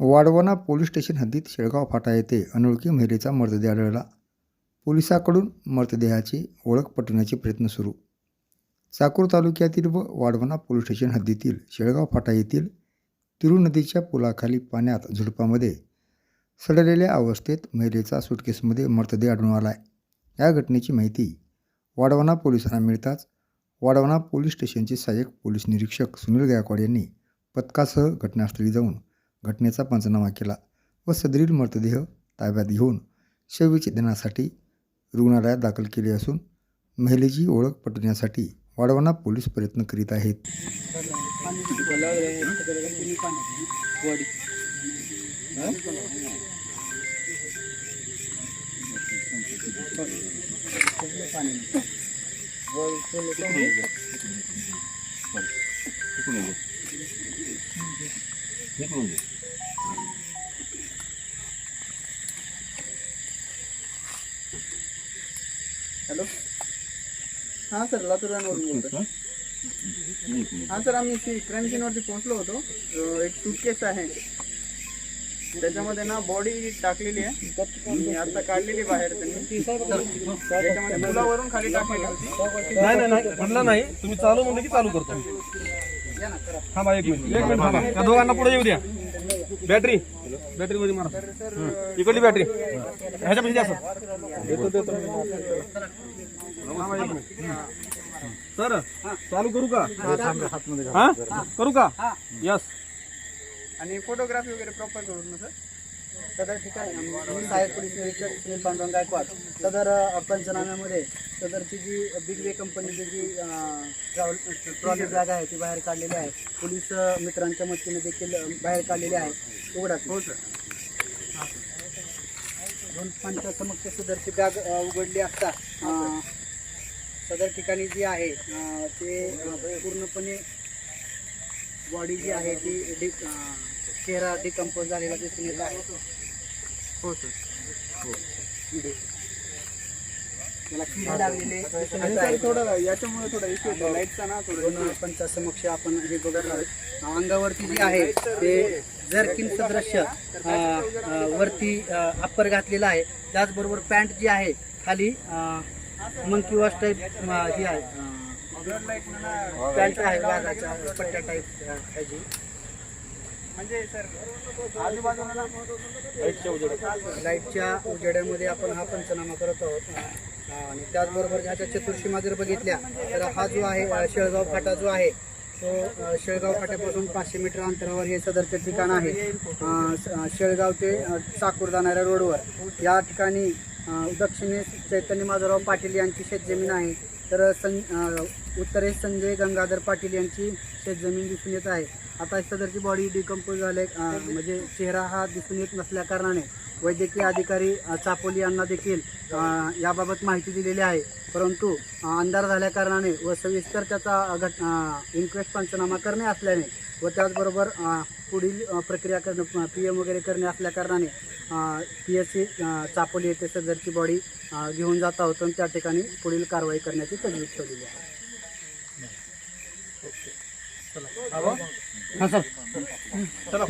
वाडवणा police station हद्दीत शेळगाव फाटा येथे अनोळखी महिलेचा मृतदेह आढळला. पोलिसाकडून मृतदेहाची ओळख पटवण्याचे प्रयत्न सुरू. चाकूर तालुक्यातील व वाडवणा पोलीस स्टेशन हद्दीतील शेळगाव फाटा येथील तिरू नदीच्या पुलाखाली पाण्यात झुडपामध्ये सडलेल्या अवस्थेत महिलेचा सुटकेसमध्ये मृतदेह आढळून आला आहे या घटनेची माहिती वाडवणा पोलिसांना मिळताच वाडवणा पोलीस स्टेशनचे सहाय्यक पोलीस निरीक्षक सुनील गायकवाड यांनी पथकासह घटनास्थळी जाऊन घटनेचा पंचनामा केला व सदरील मृतदेह ताब्यात घेऊन शवविच्छेदनासाठी रुग्णालयात दाखल केले असून महिलेची ओळख पटवण्यासाठी वाढवणा पोलीस प्रयत्न करीत आहेत. हॅलो. हां सर लातूरवरून बोलतो हां सर आम्ही सी क्राईम सीनवरती पोहोचलो होतो. एक सूटकेस आहे. त्याच्यामध्ये ना बॉडी टाकलेली आहे. आणि आता काढलेली बाहेर त्यांनी. त्याच्यामध्ये पुलावरून खाली टाकलेली होती. नाही नाही नाही म्हणलं नाही. तुम्ही चालू म्हणलं की चालू करतो. थांबा एक मिनिट. एक मिनिट थांबा. त्या दोघांना पुढे येऊ द्या. बॅटरी बॅटरी मध्ये मारा. इकडली बॅटरी. ह्याच्यापाशी द्या सर. चालू करू का? हा करू. का? यस. आणि फोटोग्राफी वगैरे प्रॉपर करून ना सर? सदर ठिकाणी सहाय्यक पोलीस निरीक्षक सुनील पांडुरंग गायकवाड सदर पंचनाम्यामध्ये सदरची जी बिग वे कंपनीची जी ट्रॅव्हल ट्रॉली बॅग आहे ती बाहेर काढलेली आहे. पोलीस मित्रांच्या मदतीने देखील बाहेर काढलेली आहे. उघडा हो सर. दोन पंचा समक्ष सदरची बॅग उघडली असता. अ, सदर ठिकाणी जी आहे अ, ते अ, पूर्णपणे बॉडी जी आहे ती डि अं, चेहरा डिकम्पोज झालेला दिसून येत आहे. हो सर. त्याला किडे लागलेले दिसून येत आहे. थोडं याच्यामुळे थोडा इश्यू होतो लाईटचा ना थोडं दोन पंचा समक्ष आपण हे बघत आहोत. अंगावरती जे आहे ते जर्किन सदृश्य अं, अं, वरती अप्पर घातलेला आहे त्याचबरोबर पॅन्ट जी आहे खाली मंकी वॉश टाईप ही आहे. पॅन्ट आहे वाघाच्या पट्ट्या टाईप ह्याची. म्हणजे सर आजूबाजूला लाईटच्या उजेड्यामध्ये आपण हा पंचनामा करत आहोत. आणि त्याचबरोबर ह्याच्या चतुर्शीमा जर बघितल्या तर हा जो आहे शेळगाव फाटा जो आहे तो शेळगाव फाट्यापासून पाचशे मीटर अंतरावर हे सदरचे ठिकाण आहे. शेळगाव ते चाकूर जाणाऱ्या रोडवर. या ठिकाणी दक्षिणेस चैतन्य माधवराव पाटील यांची शेतजमीन आहे. तर सं उत्तरेस संजय गंगाधर पाटील यांची शेतजमीन दिसून येत आहे. आता सदरची बॉडी डिकम्पोज झाले म्हणजे चेहरा हा दिसून येत नसल्याकारणाने वैद्यकीय अधिकारी चापोली यांना देखील याबाबत माहिती दिलेली आहे. परंतु अंधार झाल्याकारणाने व सविस्तर त्याचा घट इन्क्वेस्ट पंचनामा करणे असल्याने व त्याचबरोबर पुढील प्रक्रिया करणं पी एम वगैरे करणे असल्याकारणाने पी एस सी चापोली येथे सदरची बॉडी घेऊन जात आहोत आणि त्या ठिकाणी पुढील कारवाई करण्याची तजवीज ठेवलेली आहे. चला.